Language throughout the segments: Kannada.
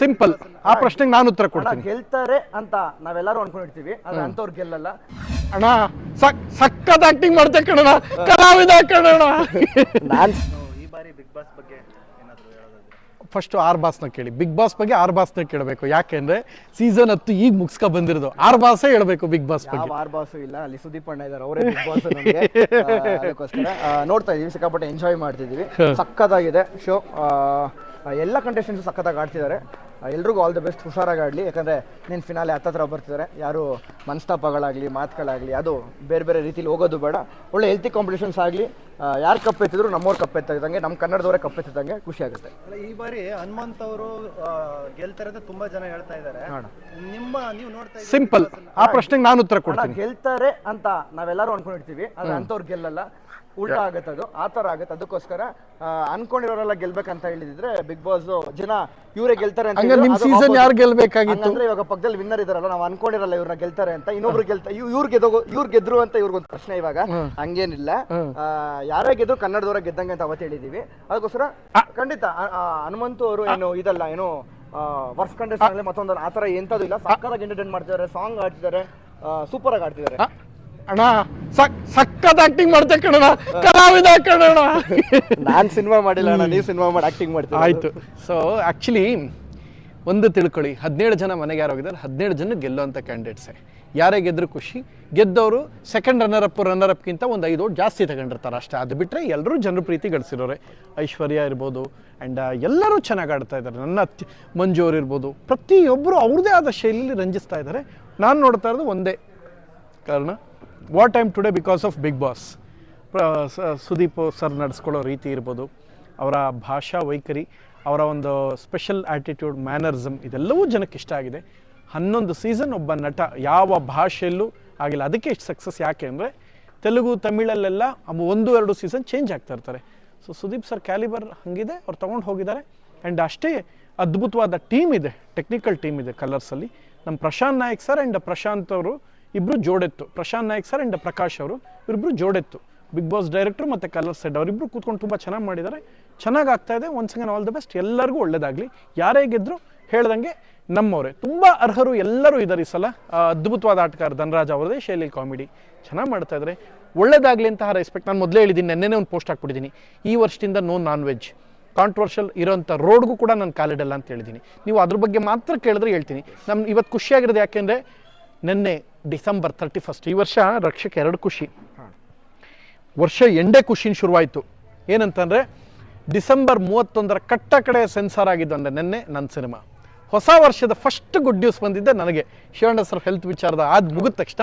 ಸಿಂಪಲ್. ಆ ಪ್ರಶ್ನೆಗೆ ನಾನು ಉತ್ತರ ಕೊಡ್ತೀನಿ. ಗೆಲ್ತಾರೆ ಅಂತ ನಾವೆಲ್ಲರೂ ಅನ್ಕೊಂಡಿರ್ತೀವಿ ಆದ್ರೆ ಅಂತವ್ರು ಗೆಲ್ಲಲ್ಲ. ಅಣ್ಣ ಸಕ್ ಸಕ್ಕತ್ ಆಕ್ಟಿಂಗ್ ಮಾಡ್ತಾ ಕಣಣ ಕಲಾವಿದ ಕಣಣ ನಾನು ಈ ಬಾರಿ ಬಿಗ್ ಬಾಸ್ ಬಗ್ಗೆ ಏನಾದರೂ ಹೇಳೋದಾದ್ರೆ? ಫಸ್ಟ್ ಆರ್ ಬಾಸ್ನ ಕೇಳಿ. ಬಿಗ್ ಬಾಸ್ ಬಗ್ಗೆ ಆರ್ ಬಾಸ್ನ ಕೇಳಬೇಕು. ಯಾಕೆಂದ್ರೆ ಸೀಸನ್ ಹತ್ತು ಈಗ ಮುಗಿಸ್ಕೊ ಬಂದಿರೋದು. ಆರ್ ಬಾಸ್ ಹೇಳಬೇಕು ಬಿಗ್ ಬಾಸ್ ಬಗ್ಗೆ. ಆರ್ ಬಾಸ್ ಇಲ್ಲ. ಅಲ್ಲಿ ಸುದೀಪ್ ಅಣ್ಣ ಇದಾರೆ. ಅವರೇ ಬಿಗ್ ಬಾಸ್ ಅದಕ್ಕೋಸ್ಕರ ನೋಡ್ತಾ ಇದೀವಿ. ಸಿಕ್ಕಾಪಟ್ಟೆ ಎಂಜಾಯ್ ಮಾಡ್ತಿದೀವಿ ಸಕ್ಕತ್ತಾಗಿದೆ ಶೋ ಎಲ್ಲ ಕಂಟೆಸ್ಟೆಂಟ್ಸ್ ಸಕ್ಕತ್ತಾಗಿ ಆಡ್ತಿದ್ದಾರೆ. ಎಲ್ರಿಗೂ ಆಲ್ ದ ಬೆಸ್ಟ್ ಹುಷಾರಾಗಿ ಆಡಲಿ ಯಾಕಂದ್ರೆ ನೀನು ಫಿನಾಲೆ ಹತ್ತತ್ರ ಬರ್ತಿದ್ದಾರೆ ಯಾರು ಮನಸ್ತಾಪಗಳಾಗಲಿ ಮಾತುಗಳಾಗಲಿ ಅದು ಬೇರೆ ಬೇರೆ ರೀತಿಲಿ ಹೋಗೋದು ಬೇಡ. ಒಳ್ಳೆ ಹೆಲ್ತಿ ಕಾಂಪಿಟೇಷನ್ಸ್ ಆಗಲಿ. ಯಾರು ಕಪ್ಪೆತ್ತಿದ್ರು ನಮ್ಮವ್ರು ಕಪ್ಪೆತ್ತಿದಂಗೆ ನಮ್ಮ ಕನ್ನಡದವರೇ ಕಪ್ಪೆತ್ತಿದಂಗೆ ಖುಷಿ ಆಗುತ್ತೆ. ಈ ಬಾರಿ ಹನುಮಂತ್ ಅವರು ಗೆಲ್ತಾರೆ ಅಂತ ತುಂಬಾ ಜನ ಹೇಳ್ತಾ ಇದ್ದಾರೆ. ನಿಮ್ಮ ನೀವು ನೋಡ್ತಾ ಇದ್ದೀರಿ ಸಿಂಪಲ್ ಆ ಪ್ರಶ್ನೆಗೆ ನಾನು ಉತ್ತರ ಕೊಡ್ತೀನಿ. ಗೆಲ್ತಾರೆ ಅಂತ ನಾವೆಲ್ಲರೂ ಅನ್ಕೊಂಡಿರ್ತೀವಿ. ಆದ್ರೆ ಅಂತವ್ರು ಗೆಲ್ಲಲ್ಲ. ಉಲ್ಟಾ ಆಗುತ್ತೆ ಅದು ಆ ಥರ ಆಗುತ್ತೆ. ಅದಕ್ಕೋಸ್ಕರ ಆ, ಅನ್ಕೊಂಡಿರೋರೆಲ್ಲ ಗೆಲ್ಬೇಕಂತ ಹೇಳಿದ್ರೆ ಬಿಗ್ ಬಾಸ್ ಜನ ಇವರೇ ಗೆಲ್ತಾರೆ ಅಂತ ಹಂಗ ಹೇಳಿದ್ರು, ನಿಮ್ ಸೀಸನ್ ಯಾರು ಗೆಲ್ಬೇಕಾಗಿತ್ತು? ಅಂದ್ರೆ ಇವಾಗ ಪಕ್ಕದಲ್ಲಿ ವಿನ್ನರ್ ಇದಾರಲ್ಲ ನಾವು ಅನ್ಕೊಂಡಿರಲ್ಲ ಇವ್ರನ್ನ ಗೆಲ್ತಾರೆ ಅಂತ. ಇನ್ನೊಬ್ರು ಗೆಲ್ತಾ ಇವ್ ಇವ್ರು ಗೆದ್ರು ಇವ್ರು ಗೆದ್ರು ಅಂತ ಇವ್ರಿಗೊಂದು ಪ್ರಶ್ನೆ ಇವಾಗ. ಹಂಗೇನಿಲ್ಲ. ಆ, ಯಾರೇ ಗೆದ್ರು ಕನ್ನಡದವರ ಗೆದ್ದಂಗೆ ಅಂತ ಅವತ್ತು ಹೇಳಿದೀವಿ. ಅದಕ್ಕೋಸ್ಕರ ಖಂಡಿತ ಹನುಮಂತು ಅವರು ಏನು ಇದಲ್ಲ ಏನು ವರ್ಷ ಕಂಡೀಷನ್ ಆಗಲಿ ಮತ್ತೊಂದು ಆ ಥರ ಎಂಥದ್ದು ಇಲ್ಲ. ಸಕ್ಕತ್ತಾಗಿ ಎಂಟರ್ಟೈನ್ ಮಾಡ್ತಿದ್ದಾರೆ ಸಾಂಗ್ ಆಡ್ತಿದ್ದಾರೆ ಸೂಪರ್ ಆಗಿ ಆಡ್ತಿದ್ದಾರೆ ಅಣ್ಣ ಸಕ್ ಸಕ್ಕತ್ ಆಕ್ಟಿಂಗ್ ಮಾಡ್ತೆ ಕಣಣ ಕಲಾವಿದ ಕಣಣ ನಾನ್ ಸಿನಿಮಾ ಮಾಡಿಲ್ಲ ಅಣ್ಣ ನೀವು ಸಿನಿಮಾ ಮಾಡಿ ಆಕ್ಟಿಂಗ್ ಮಾಡ್ತೀನಿ ಆಯ್ತು. ಸೊ ಆಕ್ಚುಲಿ ಒಂದು ತಿಳ್ಕೊಳ್ಳಿ, ಹದಿನೇಳು ಜನ ಮನೆಗೆ ಯಾರು ಹೋಗಿದ್ದಾರೆ? ಹದಿನೇಳು ಜನ ಗೆಲ್ಲೋಂಥ ಕ್ಯಾಂಡಿಡೇಟ್ಸೇ ಯಾರೇ ಗೆದ್ದರೂ ಖುಷಿ. ಗೆದ್ದವರು ಸೆಕೆಂಡ್ ರನ್ನರ್ ಅಪ್ ರನ್ನರ್ ಅಪ್ಗಿಂತ ಒಂದು ಐದು ಓಟ್ ಜಾಸ್ತಿ ತಗೊಂಡಿರ್ತಾರೆ ಅಷ್ಟೇ. ಅದು ಬಿಟ್ಟರೆ ಎಲ್ಲರೂ ಜನರು ಪ್ರೀತಿ ಗಳಿಸಿರೋರೆ. ಐಶ್ವರ್ಯ ಇರ್ಬೋದು ಆ್ಯಂಡ್ ಎಲ್ಲರೂ ಚೆನ್ನಾಗಿ ಆಡ್ತಾ ಇದ್ದಾರೆ. ನನ್ನ ಮಂಜು ಅವ್ರು ಇರ್ಬೋದು. ಪ್ರತಿಯೊಬ್ಬರು ಅವ್ರದ್ದೇ ಆದ ಶೈಲಿಯಲ್ಲಿ ರಂಜಿಸ್ತಾ ಇದ್ದಾರೆ. ನಾನು ನೋಡ್ತಾ ಇರೋದು ಒಂದೇ ಕಾರಣ. What time today because of Bigg Boss Sudeep sir ನಡೆಸ್ಕೊಳ್ಳೋ ರೀತಿ ಇರ್ಬೋದು. ಅವರ ಭಾಷಾ ವೈಖರಿ ಅವರ ಒಂದು ಸ್ಪೆಷಲ್ ಆ್ಯಟಿಟ್ಯೂಡ್ ಮ್ಯಾನರಿಸಮ್ ಇದೆಲ್ಲವೂ ಜನಕ್ಕೆ ಇಷ್ಟ ಆಗಿದೆ. ಹನ್ನೊಂದು ಸೀಸನ್ ಒಬ್ಬ ನಟ ಯಾವ ಭಾಷೆಯಲ್ಲೂ ಆಗಿಲ್ಲ. ಅದಕ್ಕೆ ಇಷ್ಟು ಸಕ್ಸಸ್ ಯಾಕೆ ಅಂದರೆ ತೆಲುಗು, ತಮಿಳಲ್ಲೆಲ್ಲ ಒಂದು, ಎರಡು ಸೀಸನ್ ಚೇಂಜ್ ಆಗ್ತಾ ಇರ್ತಾರೆ. ಸೊ ಸುದೀಪ್ ಸರ್ ಕ್ಯಾಲಿಬರ್ ಹಂಗಿದೆ, ಅವ್ರು ತೊಗೊಂಡು ಹೋಗಿದ್ದಾರೆ. ಆ್ಯಂಡ್ ಅಷ್ಟೇ ಅದ್ಭುತವಾದ ಟೀಮ್ ಇದೆ ಟೆಕ್ನಿಕಲ್ ಟೀಮ್ ಇದೆ ಕಲರ್ಸಲ್ಲಿ ನಮ್ಮ ಪ್ರಶಾಂತ್ ನಾಯಕ್ ಸರ್ ಆ್ಯಂಡ್ ಪ್ರಶಾಂತ್ ಅವರು ಇಬ್ಬರು ಜೋಡೆತ್ತು. ಪ್ರಶಾಂತ್ ನಾಯಕ್ ಸರ್ ಆ್ಯಂಡ್ ಪ್ರಕಾಶ್ ಅವರು ಇವರಿಬ್ಬರು ಜೋಡೆತ್ತು. ಬಿಗ್ ಬಾಸ್ ಡೈರೆಕ್ಟ್ರು ಮತ್ತು ಕಲರ್ ಸೆಡ್ ಅವರಿಬ್ಬರು ಕೂತ್ಕೊಂಡು ತುಂಬ ಚೆನ್ನಾಗಿ ಮಾಡಿದ್ದಾರೆ. ಚೆನ್ನಾಗಿ ಆಗ್ತಾ ಇದೆ. ಒನ್ಸ್ ಆಲ್ ದ ಬೆಸ್ಟ್ ಎಲ್ಲರಿಗೂ ಒಳ್ಳೇದಾಗಲಿ. ಯಾರೇ ಗೆದ್ದರು ಹೇಳ್ದಂಗೆ ನಮ್ಮವರೇ. ತುಂಬ ಅರ್ಹರು ಎಲ್ಲರೂ ಇದ್ದಾರೆ ಈ ಸಲ. ಅದ್ಭುತವಾದ ಆಟಗಾರ ಧನರಾಜ್ ಅವರದೇ. ಶೈಲಿ ಕಾಮಿಡಿ ಚೆನ್ನಾಗಿ ಮಾಡ್ತಾ ಇದ್ದಾರೆ ಒಳ್ಳೇದಾಗಲಿ ಅಂತ ರೆಸ್ಪೆಕ್ಟ್ ನಾನು ಮೊದಲೇ ಹೇಳಿದ್ದೀನಿ. ನೆನ್ನೆನೇ ಒಂದು ಪೋಸ್ಟ್ ಹಾಕ್ಬಿಟ್ಟಿದ್ದೀನಿ. ಈ ವರ್ಷದಿಂದ ನೋ ನಾನ್ ವೆಜ್ ಕಾಂಟ್ರವರ್ಷಿಯಲ್ ಇರೋಂಥ ರೋಡ್ಗೂ ಕೂಡ ನಾನು ಕಾಲಿಡಲ್ಲ ಅಂತ ಹೇಳಿದ್ದೀನಿ. ನೀವು ಅದ್ರ ಬಗ್ಗೆ ಮಾತ್ರ ಕೇಳಿದ್ರೆ ಹೇಳ್ತೀನಿ. ನಮ್ಮ ಇವತ್ತು ಖುಷಿಯಾಗಿರೋದು ಯಾಕೆಂದರೆ, ನಿನ್ನೆ ಡಿಸೆಂಬರ್ ತರ್ಟಿ ಫಸ್ಟ್ ಈ ವರ್ಷ ರಕ್ಷಕ ಎರಡು ಖುಷಿ. ವರ್ಷ ಎಂಡೇ ಖುಷಿನ ಶುರುವಾಯಿತು. ಏನಂತಂದರೆ ಡಿಸೆಂಬರ್ ಮೂವತ್ತೊಂದರ ಕಟ್ಟ ಕಡೆ ಸೆನ್ಸಾರ್ ಆಗಿದ್ದು ಅಂದರೆ ನಿನ್ನೆ ನನ್ನ ಸಿನಿಮಾ. ಹೊಸ ವರ್ಷದ ಫಸ್ಟ್ ಗುಡ್ ನ್ಯೂಸ್ ಬಂದಿದ್ದೆ ನನಗೆ. ಶಿವಣ್ಣ ಸರ್ ಹೆಲ್ತ್ ವಿಚಾರದ ಆದ ಮುಗಿದ ತಕ್ಷಣ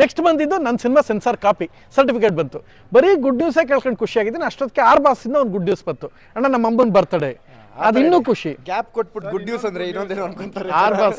ನೆಕ್ಸ್ಟ್ ಬಂದಿದ್ದು ನನ್ನ ಸಿನಿಮಾ ಸೆನ್ಸಾರ್ ಕಾಪಿ ಸರ್ಟಿಫಿಕೇಟ್ ಬಂತು. ಬರೀ ಗುಡ್ ನ್ಯೂಸೇ ಕೇಳ್ಕೊಂಡು ಖುಷಿಯಾಗಿದ್ದೀನಿ ಅಷ್ಟೊತ್ತಿಗೆ ಆರು ಮಾಸದಿಂದ ಒಂದು ಗುಡ್ ನ್ಯೂಸ್ ಬಂತು. ಅಣ್ಣ ನಮ್ಮ ಅಮ್ಮನ ಬರ್ತಡೇ ಅದು ಇನ್ನೂ ಖುಷಿ. ಗ್ಯಾಪ್ ಕೊಟ್ಬಿಟ್ಟು ಗುಡ್ ನ್ಯೂಸ್ ಅಂದ್ರೆ ಇನ್ನೊಂದೇನು ಅನ್ಕೊಂತಾರೆ. R boss